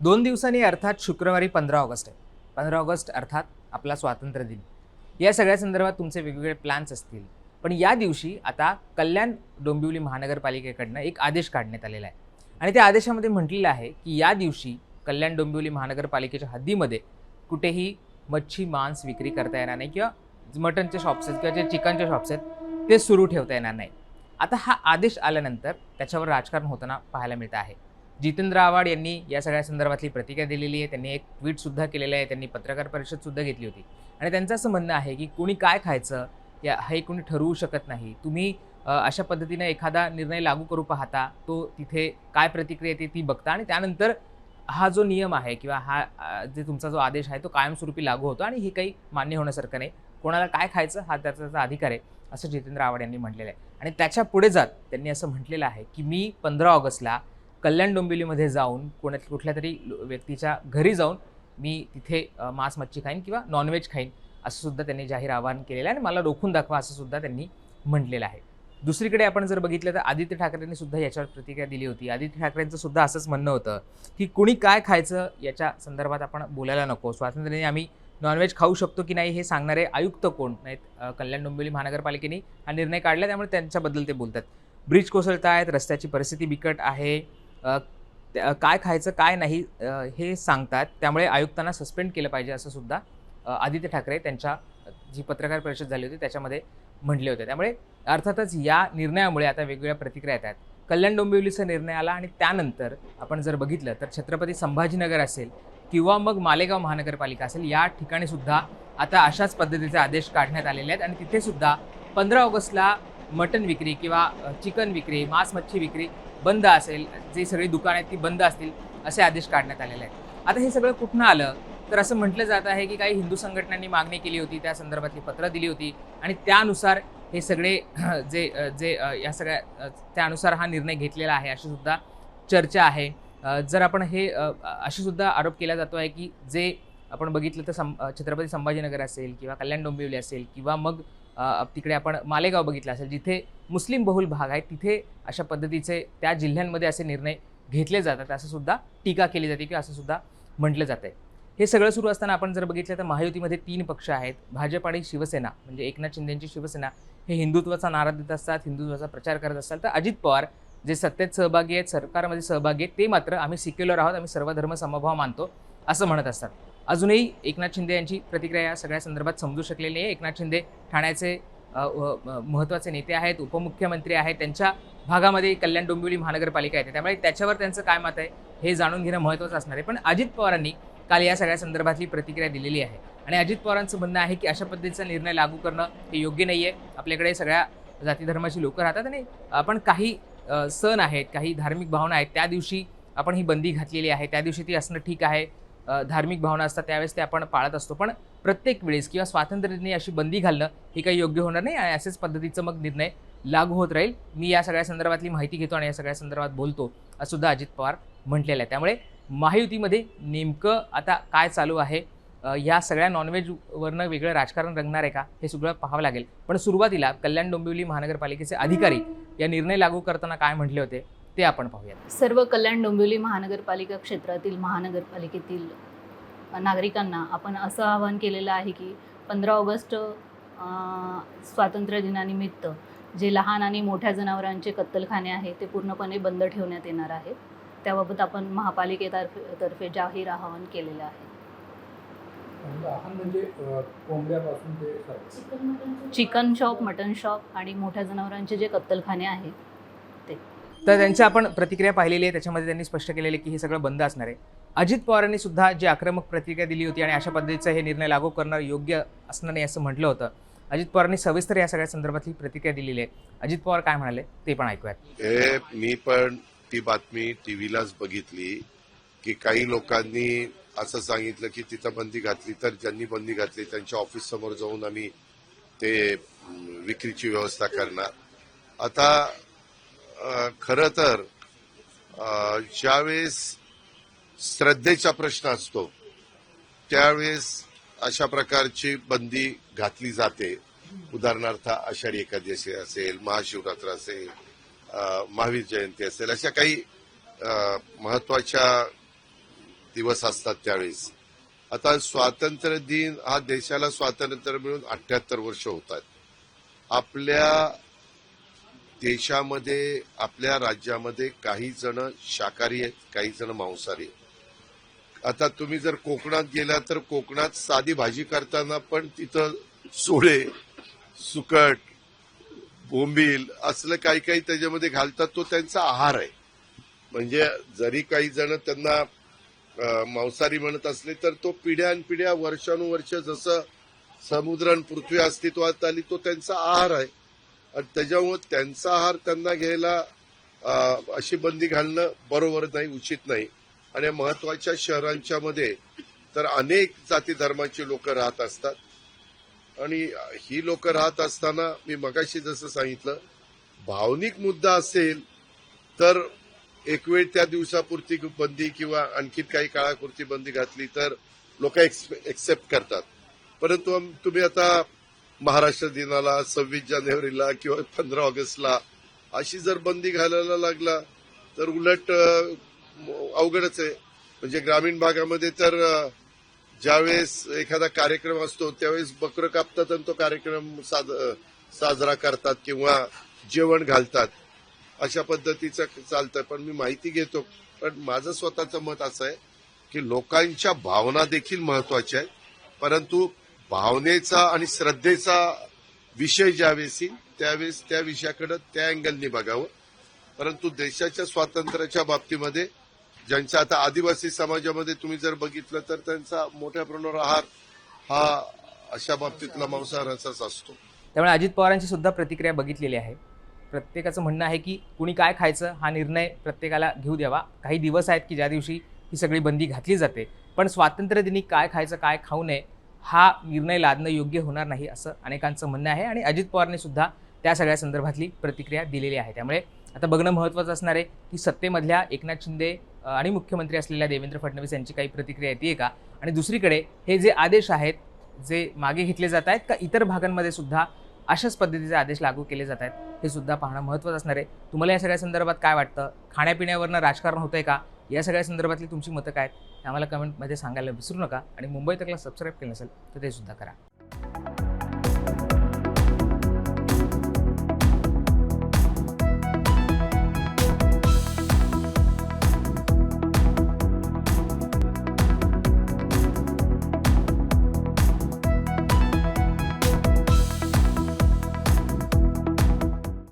दोन दिवसांनी अर्थात शुक्रवारी पंधरा ऑगस्ट आहे. पंधरा ऑगस्ट अर्थात आपला स्वातंत्र्य दिन. या सगळ्या संदर्भात तुमचे वेगवेगळे प्लॅन्स असतील. पण या दिवशी आता कल्याण डोंबिवली महानगरपालिकेकडनं एक आदेश काढण्यात आलेला आहे. आणि त्या आदेशामध्ये म्हटलेलं आहे की या दिवशी कल्याण डोंबिवली महानगरपालिकेच्या हद्दीमध्ये कुठेही मच्छी मांस विक्री करता येणार नाही किंवा मटनचे शॉप्स आहेत किंवा जे चिकनचे शॉप्स आहेत ते सुरू ठेवता येणार नाही. आता हा आदेश आल्यानंतर त्याच्यावर राजकारण होताना पाहायला मिळतं आहे. जितेंद्र आव्हाड यांनी या सगळ्या संदर्भातली प्रतिक्रिया दिलेली आहे. त्यांनी एक ट्विटसुद्धा केलेलं आहे. त्यांनी पत्रकार परिषदसुद्धा घेतली होती. आणि त्यांचं असं म्हणणं आहे की कोणी काय खायचं या हे कोणी ठरवू शकत नाही. तुम्ही अशा पद्धतीनं एखादा निर्णय लागू करू पाहता तो तिथे काय प्रतिक्रिया येते ती बघता. आणि त्यानंतर हा जो नियम आहे किंवा हा जे तुमचा जो आदेश आहे तो कायमस्वरूपी लागू होतो आणि हे काही मान्य होण्यासारखं नाही. कोणाला काय खायचं हा त्याचा त्याचा अधिकार आहे असं जितेंद्र आव्हाड यांनी म्हटलेलं आहे. आणि त्याच्या पुढे जात त्यांनी असं म्हटलेलं आहे की मी पंधरा ऑगस्टला कल्याण डोंबिवलीमध्ये जाऊन कोणा कुठल्या तरी व्यक्तीच्या घरी जाऊन मी तिथे मांस मच्छी खाईन किंवा नॉनव्हेज खाईन असं सुद्धा त्यांनी जाहीर आवाहन केलेलं आहे आणि मला रोखून दाखवा असं सुद्धा त्यांनी म्हटलेलं आहे. दुसरीकडे आपण जर बघितलं तर आदित्य ठाकरेंनी सुद्धा याच्यावर प्रतिक्रिया दिली होती. आदित्य ठाकरेंचं सुद्धा असंच म्हणणं होतं की कुणी काय खायचं याच्या संदर्भात आपण बोलायला नको. स्वातंत्र्याने आम्ही नॉनव्हेज खाऊ शकतो की नाही हे सांगणारे आयुक्त कोण? नाहीत कल्याण डोंबिवली महानगरपालिकेने हा निर्णय काढला त्यामुळे त्यांच्याबद्दल ते बोलतात. ब्रिज कोसळत आहेत रस्त्याची परिस्थिती बिकट आहे. काय खायचं काय नाही हे सांगतात. त्यामुळे आयुक्तांना सस्पेंड केलं पाहिजे असं सुद्धा आदित्य ठाकरे त्यांच्या जी पत्रकार परिषद झाली होती त्याच्यामध्ये म्हटले होते. त्यामुळे अर्थातच या निर्णयामुळे आता वेगवेगळ्या प्रतिक्रिया येतात कल्याण डोंबिवलीचा निर्णय आला आणि त्यानंतर आपण जर बघितलं तर छत्रपती संभाजीनगर असेल किंवा मग मालेगाव महानगरपालिका असेल या ठिकाणी सुद्धा आता अशाच पद्धतीचे आदेश काढण्यात आलेले आहेत. आणि तिथे सुद्धा पंधरा ऑगस्टला मटन विक्री किंवा चिकन विक्री मांस मच्छी विक्री बंद असेल जे सगळी दुकानं आहेत ती बंद असतील असे आदेश काढण्यात आलेले आहेत. आता हे सगळं कुठनं आलं? तर असं म्हटलं जात आहे की काही हिंदू संघटनांनी मागणी केली होती त्या संदर्भातली पत्रं दिली होती आणि त्यानुसार हे सगळे जे जे या सगळ्या त्यानुसार हा निर्णय घेतलेला आहे अशी सुद्धा चर्चा आहे. जर आपण हे अशी सुद्धा आरोप केला जातो आहे की जे आपण बघितलं तर सं छत्रपती संभाजीनगर असेल किंवा कल्याण डोंबिवली असेल किंवा मग तिकडे आपण मालेगाव बघितलं असेल जिथे मुस्लिम बहुल भाग आहे तिथे अशा पद्धतीचे त्या जिल्ह्यांमध्ये असे निर्णय घेतले जातात असं सुद्धा टीका केली जाते किंवा असं सुद्धा म्हटलं जातं आहे. हे सगळं सुरू असताना आपण जर बघितलं तर महायुतीमध्ये तीन पक्ष आहेत भाजप आणि शिवसेना म्हणजे एकनाथ शिंदेची शिवसेना. हे हिंदुत्वाचा नारा देत असतात हिंदुत्वाचा प्रचार करत असतात. तर अजित पवार जे सत्तेत सहभागी आहेत सरकारमध्ये सहभागी आहेत ते मात्र आम्ही सिक्युलर आहोत आम्ही सर्वधर्म समभाव मानतो असं म्हणत असतात. अजूनही एकनाथ शिंदे यांची प्रतिक्रिया या सगळ्या संदर्भात समजू शकलेली आहे एकनाथ शिंदे ठाण्याचे महत्त्वाचे नेते आहेत उपमुख्यमंत्री आहेत त्यांच्या भागामध्ये कल्याण डोंबिवली महानगरपालिका येते. त्यामुळे त्याच्यावर त्यांचं काय मत आहे हे जाणून घेणं महत्त्वाचं असणार आहे. पण अजित पवारांनी काल या सगळ्या संदर्भातली प्रतिक्रिया दिलेली आहे. आणि अजित पवारांचं म्हणणं आहे की अशा पद्धतीचा निर्णय लागू करणं हे योग्य नाही आहे. आपल्याकडे सगळ्या जाती धर्माची लोकं राहतात आणि आपण काही सण आहेत काही धार्मिक भावना आहेत त्या दिवशी आपण ही बंदी घातलेली आहे. त्या दिवशी ती असणं ठीक आहे. धार्मिक भावना असतात त्यावेळेस ते आपण पाळत असतो. पण प्रत्येक वेळेस किंवा स्वातंत्र्यदिनी अशी बंदी घालणं हे काही योग्य होणार नाही. आणि असेच पद्धतीचं मग निर्णय लागू होत राहील. मी या सगळ्या संदर्भातली माहिती घेतो आणि या सगळ्या संदर्भात बोलतो असं सुद्धा अजित पवार म्हटलेलं आहे. त्यामुळे महायुतीमध्ये नेमकं आता काय चालू आहे? या सगळ्या नॉनव्हेजवरनं वेगळं राजकारण रंगणार आहे का? हे सगळं पाहावं लागेल. पण सुरुवातीला कल्याण डोंबिवली महानगरपालिकेचे अधिकारी या निर्णय लागू करताना काय म्हटले होते? ते आपण पाहूयात. सर्व कल्याण डोंबिवली महानगरपालिका क्षेत्रातील महानगरपालिकेतील नागरिकांना आपण असं आवाहन केलेलं आहे की पंधरा ऑगस्ट स्वातंत्र्य दिनानिमित्त जे लहान आणि मोठ्या जनावरांचे कत्तलखाने आहे ते पूर्णपणे बंद ठेवण्यात येणार आहे. त्याबाबत आपण महापालिकेतर्फे तर्फे जाहीर आवाहन केलेलं आहे. म्हणजे ते सर्व. चिकन शॉप मटन शॉप आणि मोठ्या जनावरांचे जे कत्तलखाने आहेत तर त्यांच्या आपण प्रतिक्रिया पाहिलेली आहे. त्याच्यामध्ये त्यांनी स्पष्ट केलेले की हे सगळं बंद असणार आहे. अजित पवारांनी सुद्धा जी आक्रमक प्रतिक्रिया दिली होती आणि अशा पद्धतीचा हे निर्णय लागू करणं योग्य असणार नाही असं म्हटलं होतं. अजित पवारांनी सविस्तर या सगळ्या संदर्भातली प्रतिक्रिया दिलेली आहे. अजित पवार काय म्हणाले ते पण ऐकूयात. हे मी पण ती बातमी टीव्हीलाच बघितली की काही लोकांनी असं सांगितलं की तिथं बंदी घातली तर ज्यांनी बंदी घातली त्यांच्या ऑफिस समोर जाऊन आम्ही ते विक्रीची व्यवस्था करणार. आता खरं तर ज्यावेळेस श्रद्धेचा प्रश्न असतो त्यावेळेस अशा प्रकारची बंदी घातली जाते. उदाहरणार्थ आषाढी एकादशी असेल महाशिवरात्र असेल महावीर जयंती असेल अशा काही महत्त्वाच्या दिवस असतात त्यावेळेस. आता स्वातंत्र्य दिन हा देशाला स्वातंत्र्य मिळून अठ्याहत्तर वर्ष होतात आपल्या देशामध्ये आपल्या राज्यामध्ये काही जण शाकाहारी आहेत काही जण मांसाहारी आहेत. आता तुम्ही जर कोकणात गेला तर कोकणात साधी भाजी करताना पण तिथं सोळे सुकट बोंबील असलं काही काही त्याच्यामध्ये घालतात तो त्यांचा आहार आहे. म्हणजे जरी काही जण त्यांना मांसाहारी म्हणत असले तर तो पिढ्यानपिढ्या वर्षानुवर्ष जसं समुद्र आणि पृथ्वी अस्तित्वात आली तो त्यांचा आहार आहे. आणि त्याच्यामुळे त्यांचा आहार त्यांना घ्यायला अशी बंदी घालणं बरोबर नाही उचित नाही. आणि महत्त्वाच्या शहरांच्या मध्ये तर अनेक जाती धर्माची लोक राहत असतात. आणि ही लोक राहत असताना मी मगाशी जसं सांगितलं भावनिक मुद्दा असेल तर एक वेळ त्या दिवसापुरती बंदी किंवा आणखी काही काळापुरती बंदी घातली तर लोक एक्सेप्ट करतात. परंतु तुम्ही आता महाराष्ट्र दिनाला सव्वीस जानेवारीला किंवा पंधरा ऑगस्टला अशी जर बंदी घालायला लागला तर उलट अवघडच आहे. म्हणजे ग्रामीण भागामध्ये तर ज्यावेळेस एखादा कार्यक्रम असतो त्यावेळेस बकरं कापतात आणि तो कार्यक्रम साज- साजरा करतात किंवा जेवण घालतात. अशा पद्धतीचं चालतं पण मी माहिती घेतो. पण माझं स्वतःचं मत असं आहे की लोकांच्या भावना देखील महत्त्वाच्या आहेत. परंतु भावनेचा आणि श्रद्धेचा विषय ज्यावेळेस येईल त्यावेळेस त्या विषयाकडे त्या अँगलनी बघावं. परंतु देशाच्या स्वातंत्र्याच्या बाबतीमध्ये ज्यांच्या आता आदिवासी समाजामध्ये तुम्ही जर बघितलं तर त्यांचा मोठ्या प्रमाणावर आहार हा अशा बाबतीतला मांसाहाराचाच असतो. त्यामुळे अजित पवारांची सुद्धा प्रतिक्रिया बघितलेली आहे. प्रत्येकाचं म्हणणं आहे की कुणी काय खायचं हा निर्णय प्रत्येकाला घेऊ द्यावा. काही दिवस आहेत की ज्या दिवशी ही सगळी बंदी घातली जाते. पण स्वातंत्र्यदिनी काय खायचं काय खाऊ नये हा निर्णय लादणं योग्य होणार नाही असं अनेकांचं म्हणणं आहे आणि अजित पवारने सुद्धा त्या सगळ्या संदर्भातली प्रतिक्रिया दिलेली आहे. त्यामुळे आता बघणं महत्त्वाचं असणार आहे की सत्तेमधल्या एकनाथ शिंदे आणि मुख्यमंत्री असलेल्या देवेंद्र फडणवीस यांची काही प्रतिक्रिया येते का? आणि दुसरीकडे हे जे आदेश आहेत जे मागे घेतले जात आहेत का इतर भागांमध्ये सुद्धा अशाच पद्धतीचे आदेश लागू केले जात आहेत हे सुद्धा पाहणं महत्त्वाचं असणार आहे. तुम्हाला या सगळ्या संदर्भात काय वाटतं? खाण्यापिण्यावरनं राजकारण होतंय का? या सगळ्या संदर्भातली तुमची मतं काय आहेत आम्हाला कमेंटमध्ये सांगायला विसरू नका आणि मुंबई तकला सबस्क्राईब केलं नसेल तर ते सुद्धा करा.